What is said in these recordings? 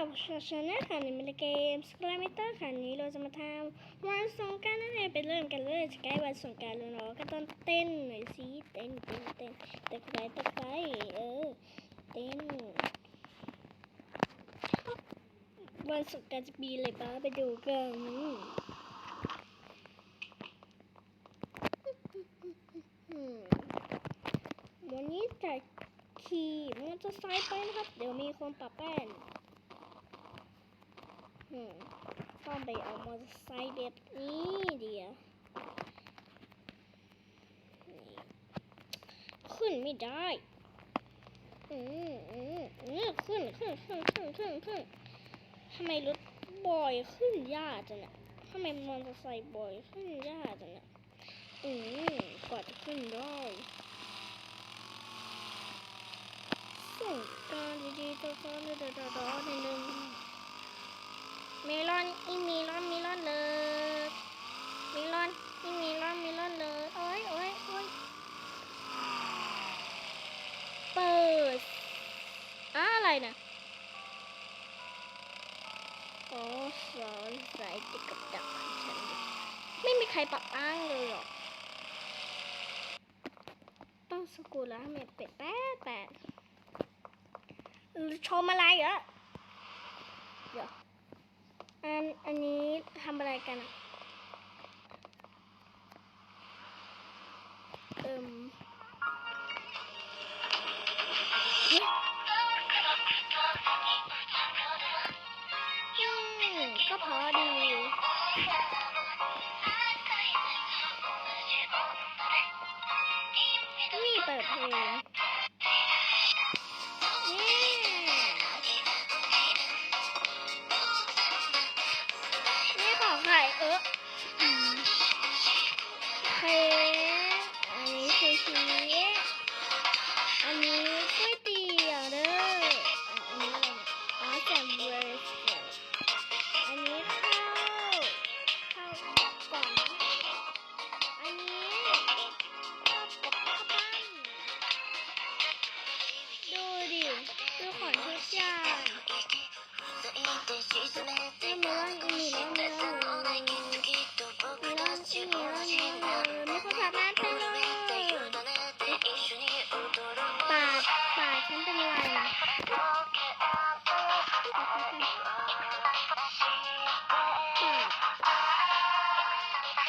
กับชาแนลค่ะในมิลเกมสกลามิเตอร์ค่ะนี้เราจะมาทำวันสงการนั่นเองไปเริ่มกันเลยจะใกล้วันสงการแล้วเนาะก็ต้องเต้นหน่อยสิเต้นเต้นเต้นตะไคร้ตะไคร้เออเต้นวันสงการจะมีอะไรบ้างไปดูกันอืมวันนี้จะขี่มอเตอร์ไซค์ไปนะครับ เดี๋ยวมีคนปรับแป้ นอืมต้องไปเอามอเตอร์ไซค์แบบนี้เดียวขึ้นไม่ได้ อืมอืมอืมขึ้นขึ้นขึ้นขึ้นขึ้นขึ้นทำไมรถบ่อยขึ้นยากจังเนี่ยทำไมมอเตอร์ไซค์บ่อยขึ้นยากจังเนี่ยอืมกว่าจะขึ้นได้ส่งการดีๆตัวซ้อนเดอดอๆในหนึ่ง เมลอนอีเมลอนเมลอนเลยเมลอนอีเมลอนเมลอนเลยโอ้ยโอ้ยโอ้ยเปิดอะอะไรนะโอ้สอนสายติดกับดักของฉันไม่มีใครปรับอ้างเลยหรอกต้องสกูลาเมเป็ดแป๊ดแป๊ดชมอะไรเหรอ อันอันนี้ทำอะไรกันอะเอิมเฮ้ยอืมก็พอดีนี่เปิดเพลง ปา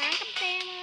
นี่สระน้ำกับเต็มา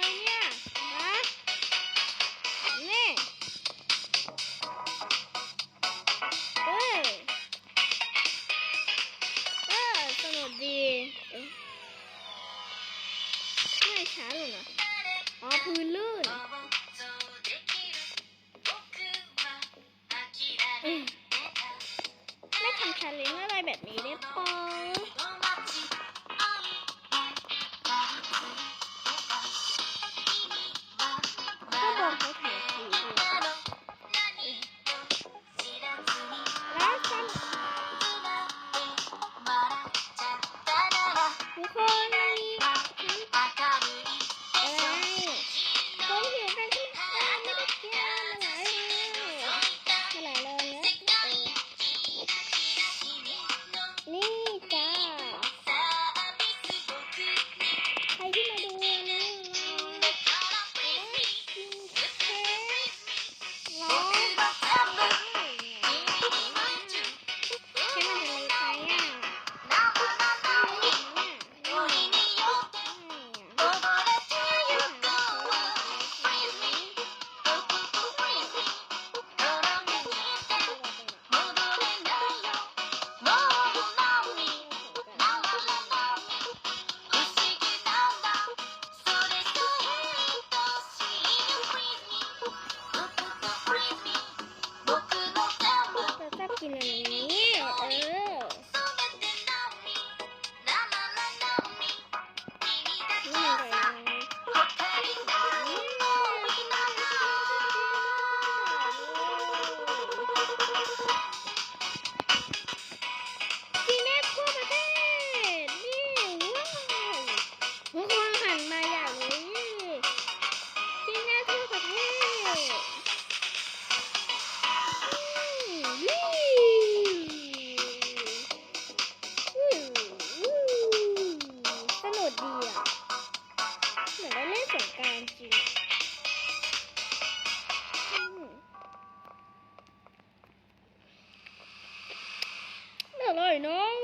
ยน้อง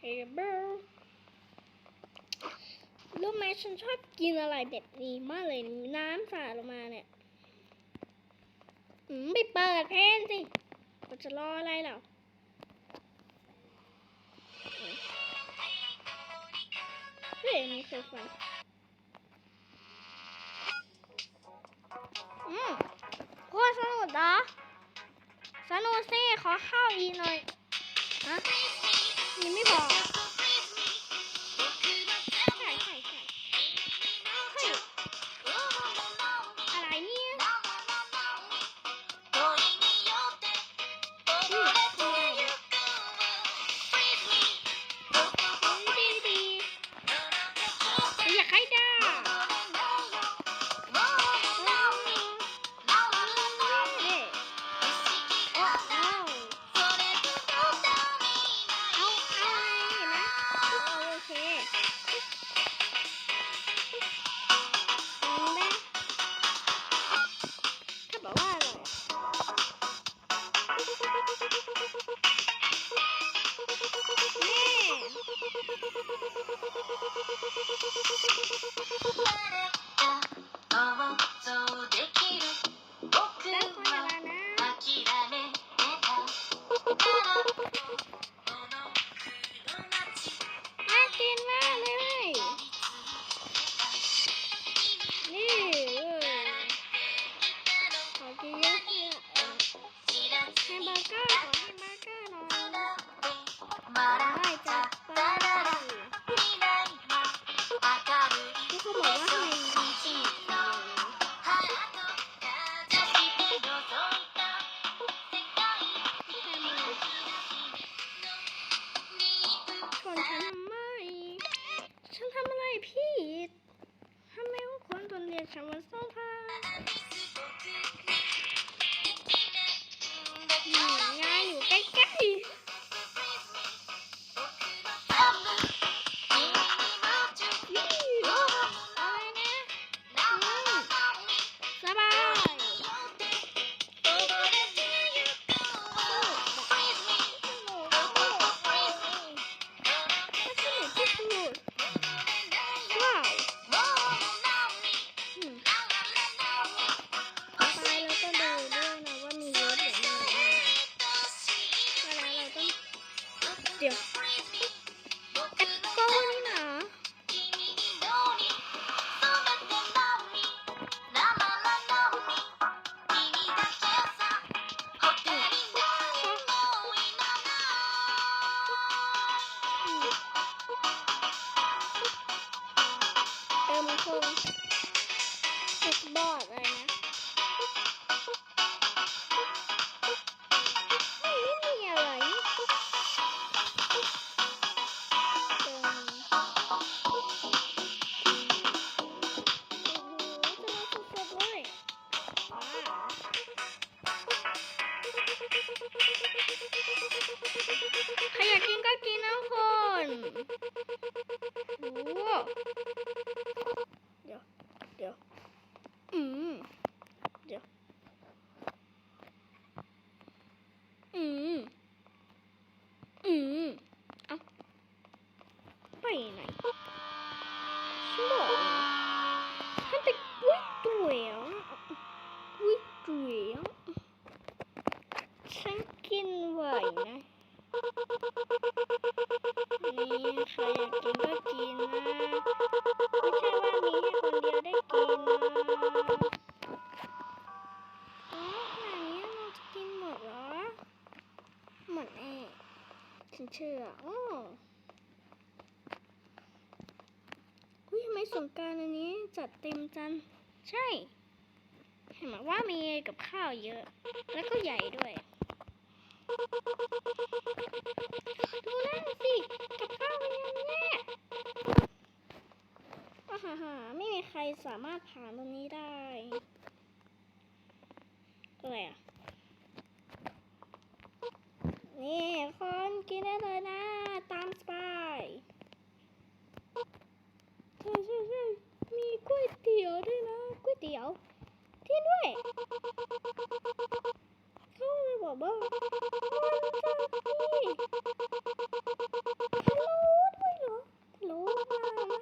เฮ้เบลรู้ไหมฉันชอบกินอะไรแบบนี้มากเลยน้ำสาลงมาเนี่ยอืมไปเปิดเพนสิเราจะรออะไรเหรอเฮ้ยมีใครฟัง ข้าวอีหน่อยฮะยังไม่บอก 对。 ฉันเชื่ออ๋ออุ้ยทำไมสงการอันนี้จัดเต็มจัน ใช่ เห็นไหมว่ามีกับข้าวเยอะ แล้วก็ใหญ่ด้วย ดูนั่นสิ กับข้าวเป็นยังไงอาหาหาไม่มีใครสามารถผ่านตรงนี้ได้อะไรอะี้ได้เลยนะ ตามสไปายใช่ใช่ใช่มีก๋วยเตี๋ยวด้วยนะก๋วยเตี๋ยว ที่ด้วยเขาเลยบอกว่าวันจันนี้ฮัลโหลด้วยเหรอฮัลโหลมา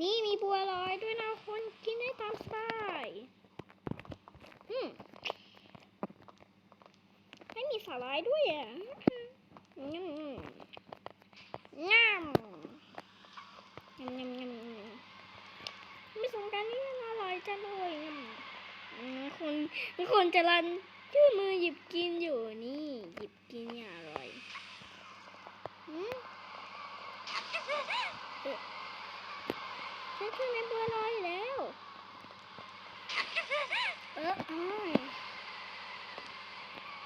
นี่มีบัวลอยด้วยนะคนกินได้ตามสบายอืมีสาหร่ายด้วยอะงำงำงำงำงำงำไม่สงการนี่อร่อยจังเลยงำอืมคนคนจะรันยื่นมือหยิบกินอยู่นี่ หยิบกินอย่างอร่อยฉันคือในบัวลอยอยู่แล้ว เออเอ้ย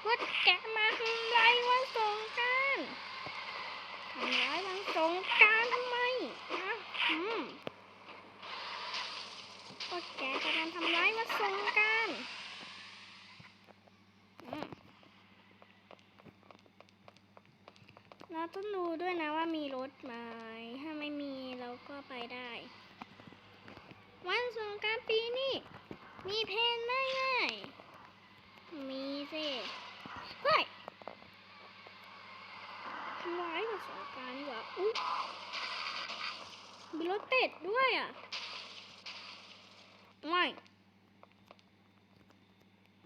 พว กแกมาทำไรวันสงการทำร้ายวันสงการทำไมนะอืมพวกแกจะมาทำร้ายวันสงการอืมเราต้องดูด้วยนะว่ามีรถไหมถ้าไม่มีเราก็ไปได้ วันสงการปีนี้มีเพนไหมไงมีสิ เฮ้ยทำร้ายกับสงการนี่หว่าอุ๊ยมีรถเป็ดด้วยอะไม่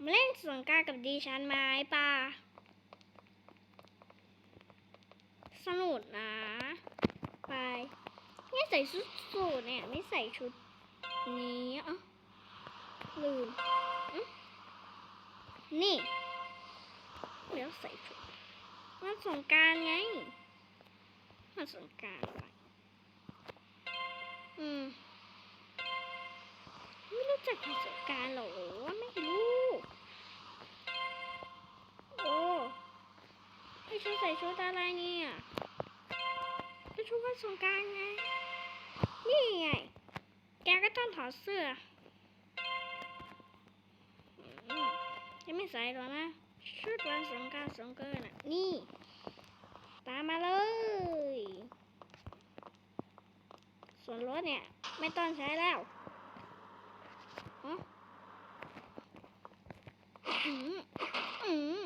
มาเล่นสงการกับดิฉันไหมป่าสนุกนะ ไปไม่ใส่ชุดสูทเนี่ย ไม่ใส่ชุดนี้อะลืมอื้อนี่ เดี๋ยวใส่ชุดวันสงการไงวันสงการอะไรอืมไม่รู้จักวันสงการหรอไม่รู้โอ้ไอชุดใส่ชุดอะไรเนี่ยก็ชุดวันสงการไงนี่ไงแกก็ต้องถอดเสื้ออืมยังไม่ใส่หรอนะ ชุดวันสงการสงเกินอะ นี่ ตามมาเลย ส่วนรถเนี่ย ไม่ต้องใช้แล้วอ๋ออืมอืม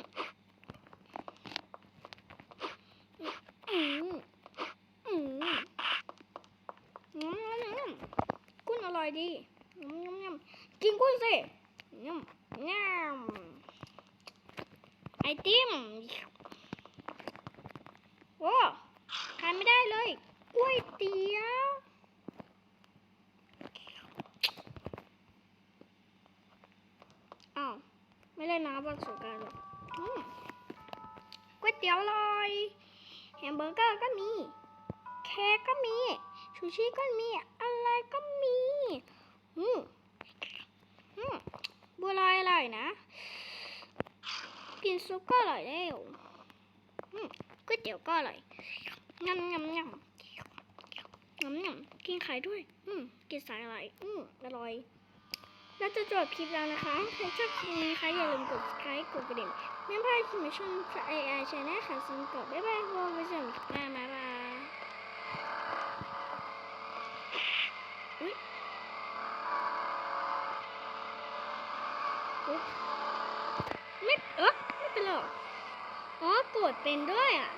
อืมอืมอืมงำงำกุ้งอร่อยดีงำงำงำกินกุ้งสิงำ งามไอติมโอ้ขายไม่ได้เลยก๋วยเตี๋ยวอ้าว ไม่ได้น้ำวันสงการหรอกก๋วยเตี๋ยวอร่อยแฮมเบอร์เกอร์ก็มี เค้กก็มี ชูชีก็มี อะไรก็มีอืมอืมบัวลอยอร่อยนะ กินซุปก็อร่อยแล้วก๋วยเตี๋ยวก็อร่อยงำงำงำงำงำกินไข่ด้วย อืมกินสายอะไรอืมอร่อย แล้วจะจบคลิปแล้วนะคะใครชอบคลิปนี้นะคะอย่าลืมกด subscribe กดกระดิ่งไม่พลาดคลิปใหม่ช่อง AI Channel ค่ะซึ่งกดบ๊ายบายพบกันใหม่คลิปหน้าบ๊าบายอุ๊ยอุ๊ยไม่เออไม่เป็นหรอกอ๋อกดเป็นด้วยอะ